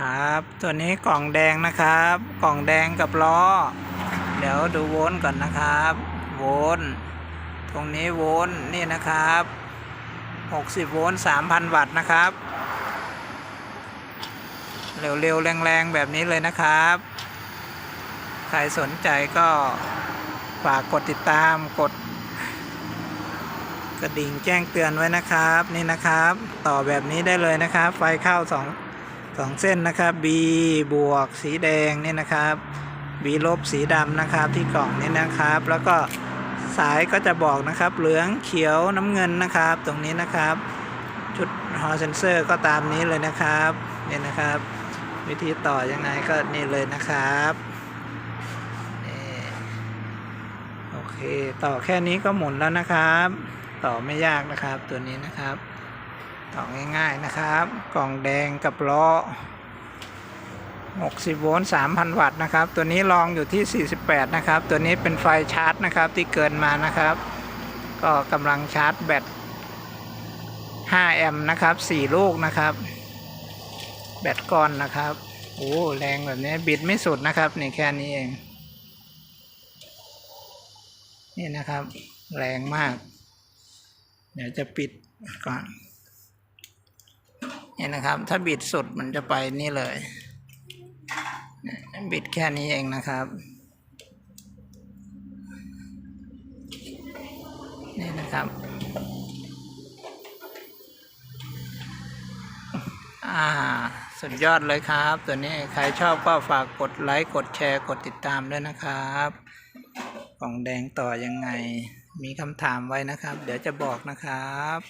ครับ ตัวนี้กล่องแดงนะครับ กล่องแดงกับล้อ เดี๋ยวดูโวลต์ก่อนนะครับ โวลต์ตรงนี้โวลต์นี่นะครับ 60 โวลต์ 3,000 วัตต์นะครับ เร็วๆ แรงๆ แบบนี้เลยนะครับ ใครสนใจก็ฝากกดติดตามกดกระดิ่งแจ้งเตือนไว้นะครับ นี่นะครับ ต่อแบบนี้ได้เลยนะครับ ไฟเข้าสอง สองเส้นนะครับ B บวกสีแดงนี่นะครับ B ลบสีดำนะครับที่กล่องนี้นะครับ แล้วก็สายก็จะบอกนะครับ เหลืองเขียวน้ำเงินนะครับ ตรงนี้นะครับ ชุดฮอเซนเซอร์ก็ตามนี้เลยนะครับนี่นะครับ วิธีต่อยังไงก็นี่เลยนะครับโอเค ต่อแค่นี้ก็หมุนแล้วนะครับ ต่อไม่ยากนะครับตัวนี้นะครับ ต่อง่ายๆนะครับ กล่องแดงกับล้อ 60 โวลต์ 3,000 วัตต์นะครับ ตัวนี้ลองอยู่ที่ 48 นะครับ ตัวนี้เป็นไฟชาร์จนะครับที่เกินมานะครับ ก็กำลังชาร์จแบต 5 แอมป์นะครับ 4 ลูกนะครับ แบตก้อนนะครับ โอ้แรงแบบนี้บิดไม่สุดนะครับ นี่แค่นี้เอง นี่นะครับ แรงมาก เดี๋ยวจะปิดก่อน นี่นะครับ ถ้าบิดสุดมันจะไปนี่เลย บิดแค่นี้เองนะครับ นี่นะครับอ่าสุดยอดเลยครับ ตัวนี้ใครชอบก็ฝากกดไลค์กดแชร์กดติดตามด้วยนะครับกล่องแดงต่อยังไง มีคำถามไว้นะครับ เดี๋ยวจะบอกนะครับ